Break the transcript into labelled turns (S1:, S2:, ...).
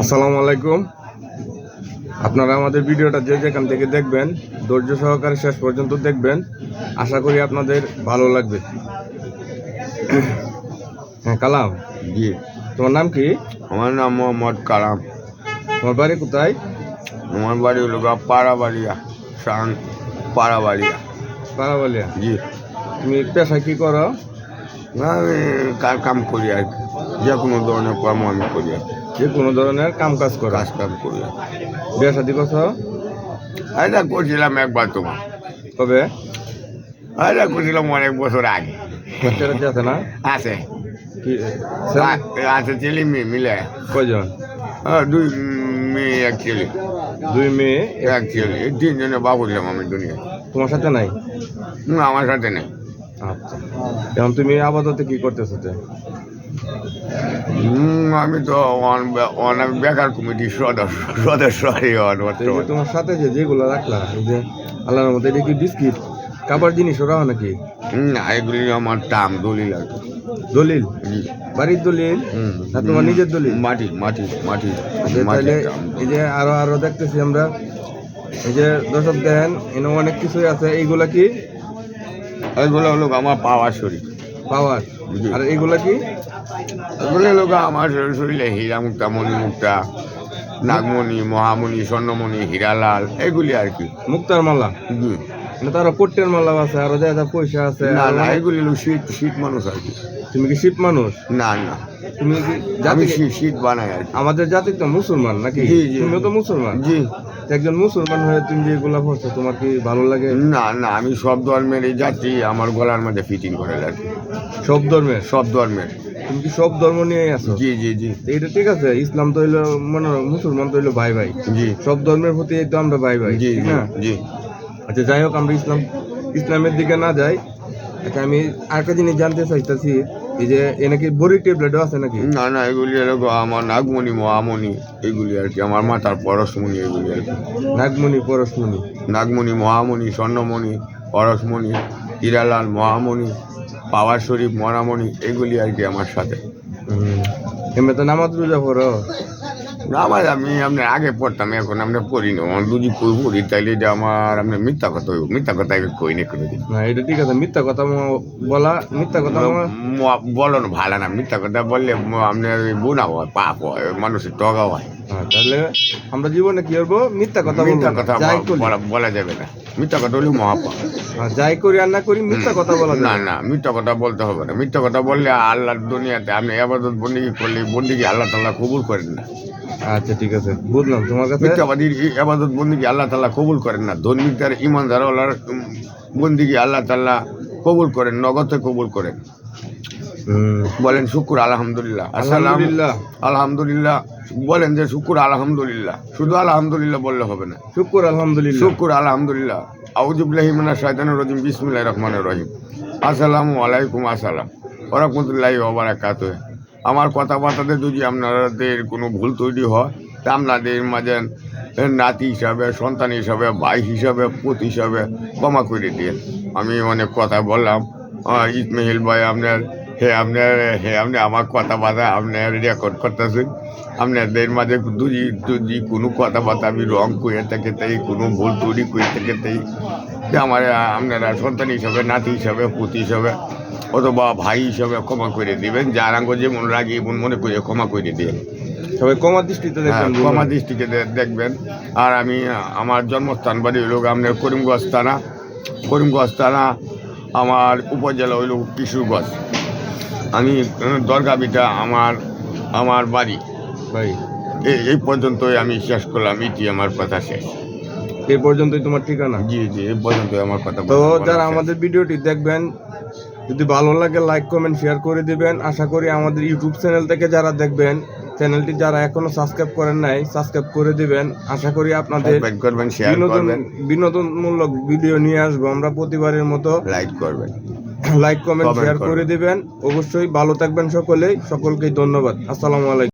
S1: আসসালামু আলাইকুম। আপনারা আমাদের ভিডিওটা যে যেখান থেকে দেখবেন ধৈর্য সহকারে শেষ পর্যন্ত দেখবেন। আশা করি আপনাদের ভালো লাগবে। হ্যাঁ কালাম।
S2: জি।
S1: তোমার নাম কি?
S2: আমার নাম মোহাম্মদ কালাম।
S1: তোমার বাড়ি কোথায়?
S2: আমার বাড়ি হলো পাড়াবাড়িয়া সাং পাড়াবাড়িয়া।
S1: পারাবালিয়া
S2: জি।
S1: তুমি পেশায় কি করো?
S2: আমি কার কাম করি আর কি? যে কোনো ধরনের কর্ম আমি করি আর
S1: যে কোনো ধরনের কাম কাজ করো।
S2: কাজ কাম করি আর।
S1: বিয়ে শাদি করছ?
S2: এটা করছিলাম একবার তোমার।
S1: কবে?
S2: এটা করছিলাম অনেক বছর আগে।
S1: আছে না?
S2: আছে। আছে ছেলে মেয়ে মিলে।
S1: কজন
S2: হ্যাঁ, দুই মেয়ে এক ছেলে।
S1: দুই মেয়ে
S2: এক ছেলে। এই তিনজনে বাবু দিলাম আমি দুনিয়া
S1: তোমার সাথে নাই?
S2: আমার সাথে নেই।
S1: আচ্ছা এখন তুমি আপাতত কি করতেছো
S2: আমি তো অনেক বেকার কমিটির সদস্য সদস্য।
S1: তোমার সাথে যে যেগুলো রাখলা এই যে আল্লাহর মধ্যে এটা কি বিস্কিট কাবার জিনিস ওরাও নাকি?
S2: না এগুলি আমার টাম দলিল আর
S1: দলিল? বাড়ির দলিল? না তোমার নিজের দলিল?
S2: মাটি মাটি মাটি
S1: আচ্ছা, তাহলে এই যে আরও আরও দেখতেছি আমরা। এই যে দর্শক দেন এনে অনেক কিছুই আছে। এইগুলা কি
S2: এগুলো হলো আমার পাওয়ার শরীর।
S1: পাওয়ার আর এইগুলা কি?
S2: এগুলো হলো আমার শরীরে হীরা মুক্তা মণি মুক্তা নাগমণি মহামণি স্বর্ণমণি হীরালাল এগুলি আর কি।
S1: মুক্তার মালা। মানে তারও কোটের মালা আছে আরও যা যা পয়সা আছে
S2: না না এগুলি হলো শীত শীত মানুষ আর কি।
S1: তুমি কি শিব মানুষ?
S2: না না।
S1: তুমি কি জাতি
S2: শীত শীত বানাই আর কি।
S1: আমাদের জাতি তো মুসলমান নাকি। তুমিও তো মুসলমান?
S2: জি।
S1: একজন মুসলমান হয়ে তুমি যে এগুলা পড়ছো তোমার কি ভালো লাগে?
S2: না না আমি সব ধর্মের এই যাত্রী আমার গলার মধ্যে ফিটিং করে কি
S1: সব ধর্মের?
S2: সব ধর্মের।
S1: তুমি কি সব ধর্ম নিয়ে আছো?
S2: জি জি জি।
S1: এটা ঠিক আছে ইসলাম তো হইল মনে মুসলমান তো হইল ভাই ভাই
S2: জি।
S1: সব ধর্মের প্রতি তো আমরা ভাই ভাই
S2: জি
S1: না?
S2: জি।
S1: আচ্ছা যাই হোক আমরা ইসলাম ইসলামের দিকে না যাই। আচ্ছা আমি আরেকটা জিনিস জানতে চাইতেছি। এই যে এ নাকি বড়ি ট্যাবলেটও আছে নাকি?
S2: না না এগুলি এরকম আমার নাগমণি মহামণি এগুলি আর কি আমার মাথার পরশমণি এগুলি আর কি।
S1: নাগমণি পরশমণি।
S2: নাগমণি মহামণি স্বর্ণমণি পরশমণি হীরালাল মহামণি পাওয়ার শরীফ মরামণি এগুলি আর কি আমার সাথে।
S1: এমনি তো নামাজ রোজা পড়ো?
S2: আমার আমি আপনার আগে পড়তাম এখন আমরা পড়ি না আমার দুজি কই পড়ি তাইলে এটা আমার আপনার মিথ্যা কথা হইব মিথ্যা কথা আমি কই না কোনো দিন
S1: না এটা ঠিক আছে মিথ্যা কথা ম- বলা মিথ্যা কথা ম-
S2: বলো না ভালো না মিথ্যা কথা বললে ম- আপনার গুণা হয় পাপ হয় মানুষের টগা হয়
S1: হ্যাঁ, তাহলে আমরা জীবনে কি করব? মিথ্যা কথা
S2: মিথ্যা কথা
S1: যাই করি।
S2: বলা যাবে না। মিথ্যা কথা হলে মহাপাপ।
S1: হ্যাঁ, যাই করি আর না করি মিথ্যা কথা বলা
S2: না না। মিথ্যা কথা বলতে হবে না। মিথ্যা কথা বললে আল্লাহর দুনিয়াতে আপনি আবাদত বন্দিগি করলে বন্দিগি আল্লাহ তাল্লাহ কবুল করেন না?
S1: আচ্ছা ঠিক আছে। বুঝলাম তোমার কাছে।
S2: মিথ্যাবাদীর আবাদত বন্দিগি আল্লাহ তাল্লাহ কবুল করেন না? ধর্মিকদের ইমানদার আল্লাহর বন্দিগি আল্লাহ তাল্লাহ কবুল করেন নগদে কবুল করেন। বলেন শুকুর আলহামদুলিল্লাহ।
S1: আলহামদুলিল্লাহ।
S2: আলহামদুলিল্লাহ। বলেন যে শুকুর আলহামদুলিল্লাহ। শুধু আলহামদুলিল্লাহ বললে হবে না।
S1: শুকুর আলহামদুলিল্লাহ।
S2: শুকুর আলহামদুলিল্লাহ। আউজুবিল্লাহি মিনাশ শাইতানির রাজিম। বিসমিল্লাহির রহমানির রহিম। আসসালামু আলাইকুম আসসালাম। ওয়া রাহমাতুল্লাহি ওয়া বারাকাতুহু। আমার কথাবার্তাতে যদি আপনাদের কোনো ভুল তৈরি হয় তা আপনাদের মাঝে নাতি হিসাবে সন্তান হিসাবে ভাই হিসাবে পুত হিসাবে ক্ষমা করে দিয়ে আমি অনেক কথা বললাম। আহ, ইসমাইল ভাই আপনার হে আপনার হে আপনি আমার কথাবার্তা আপনার রেকর্ড করতেছেন। আপনাদের মাঝে যদি যদি কোনো কথাবার্তা আমি রং করে থাকে তাই কোনো ভুল তৈরি করে থাকে তাই। যে আমার আপনারা সন্তান হিসাবে নাতি হিসাবে পুত হিসাবে অথবা ভাই হিসাবে ক্ষমা করে দিবেন। যার আঙ্গ যেমন রাগি এমন মনে করে ক্ষমা করে দিবেন।
S1: সবাই কমা দৃষ্টিতে
S2: হ্যাঁ,
S1: দেখবেন
S2: ক্ষমা দৃষ্টিকে দেখবেন। আর আমি আমার জন্মস্থান বাড়ি হইল আপনার করিমগঞ্জ থানা। করিমগঞ্জ থানা আমার উপজেলা হইল কিশোরগঞ্জ। আমি আহ, দরগাবিটা আমার আমার বাড়ি।
S1: ভাই
S2: এই পর্যন্তই আমি শেষ করলাম। এটি আমার কথা শেষ।
S1: এই পর্যন্তই তোমার ঠিকানা?
S2: জি জি এই পর্যন্তই আমার কথা
S1: তো যারা আমাদের ভিডিওটি দেখবেন যদি ভালো লাগে লাইক কমেন্ট শেয়ার করে দিবেন। আশা করি আমাদের ইউটিউব চ্যানেল থেকে যারা দেখবেন চ্যানেলটি যারা এখনও সাবস্ক্রাইব করেন নাই সাবস্ক্রাইব করে দিবেন। আশা করি আপনাদের বিনোদন
S2: করবেন।
S1: বিনোদনমূলক ভিডিও নিয়ে আসব আমরা প্রতিবারের মতো।
S2: লাইক করবেন।
S1: লাইক কমেন্ট শেয়ার করে দিবেন। অবশ্যই ভালো থাকবেন সকলেই। সকলকে ধন্যবাদ। আসসালামু আলাইকুম।